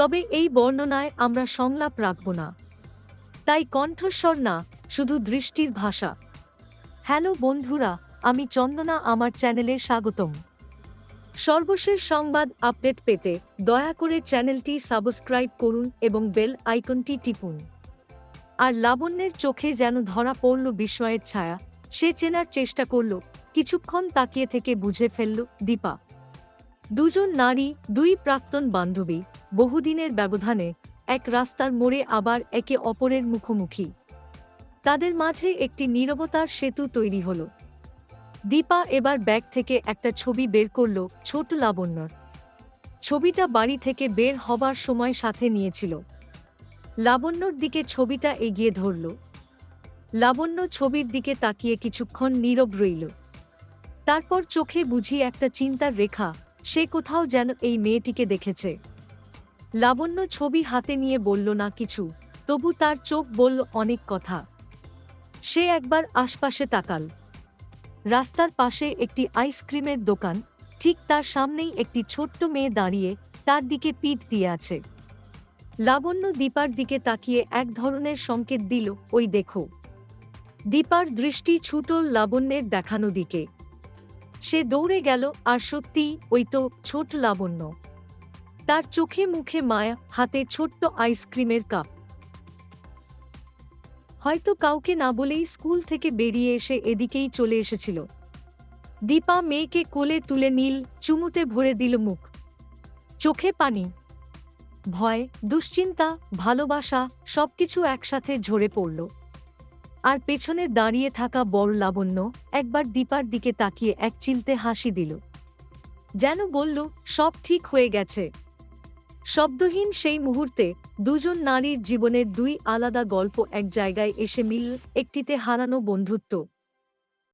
তবে এই বর্ণনায় আমরা সংলাপ রাখব না। তাই কণ্ঠস্বর না, শুধু দৃষ্টির ভাষা। হ্যালো বন্ধুরা, আমি চন্দনা, আমার চ্যানেলে স্বাগতম। সর্বশেষ সংবাদ আপডেট পেতে দয়া করে চ্যানেলটি সাবস্ক্রাইব করুন এবং বেল আইকনটি টিপুন। আর লাবণ্যের চোখে যেন ধরা পড়ল বিস্ময়ের ছায়া, সে চেনার চেষ্টা করল, কিছুক্ষণ তাকিয়ে থেকে বুঝে ফেলল দীপা। দুজন নারী, দুই প্রাক্তন বান্ধবী বহুদিনের ব্যবধানে এক রাস্তার মোড়ে আবার একে অপরের মুখোমুখি। তাদের মাঝে একটি নীরবতার সেতু তৈরি হল। দীপা এবার ব্যাগ থেকে একটা ছবি বের করল ছোট লাবণ্যর। ছবিটা বাড়ি থেকে বের হবার সময় সাথে নিয়েছিল। লাবণ্যর দিকে ছবিটা এগিয়ে ধরল। লাবণ্য ছবির দিকে তাকিয়ে কিছুক্ষণ নীরব রইল। তারপর চোখে বুঝি একটা চিন্তার রেখা, সে কোথাও যেন এই মেয়েটিকে দেখেছে। লাবণ্য ছবি হাতে নিয়ে বলল, না কিছু। তবু তার চোখ বলল অনেক কথা। সে একবার আশপাশে তাকাল। রাস্তার পাশে একটি আইসক্রিমের দোকান, ঠিক তার সামনেই একটি ছোট্ট মেয়ে দাঁড়িয়ে তার দিকে পিঠ দিয়ে আছে। লাবণ্য দীপার দিকে তাকিয়ে এক ধরনের সংকেত দিল, ওই দেখো। দীপার দৃষ্টি ছুটল লাবণ্যের দেখানো দিকে। সে দৌড়ে গেল, আর সত্যিই ওই তো ছোট লাবণ্য। তার চোখে মুখে মায়া, হাতে ছোট্ট আইসক্রিমের কাপ হয়তো কাউকে না বলেই স্কুল থেকে বেরিয়ে এসে এদিকেই চলে এসেছিল। দীপা মেয়েকে কোলে তুলে নীল, চুমুতে ভরে দিল মুখ। চোখে পানি। ভয়, দুশ্চিন্তা, ভালোবাসা সবকিছু একসাথে ঝরে পড়ল। আর পেছনে দাঁড়িয়ে থাকা বড় লাবণ্য একবার দীপার দিকে তাকিয়ে এক চিলতে হাসি দিল। যেন বলল, সব ঠিক হয়ে গেছে। শব্দহীন সেই মুহূর্তে দুজন নারীর জীবনের দুই আলাদা গল্প এক জায়গায় এসে মিল, একটিতে হারানো বন্ধুত্ব।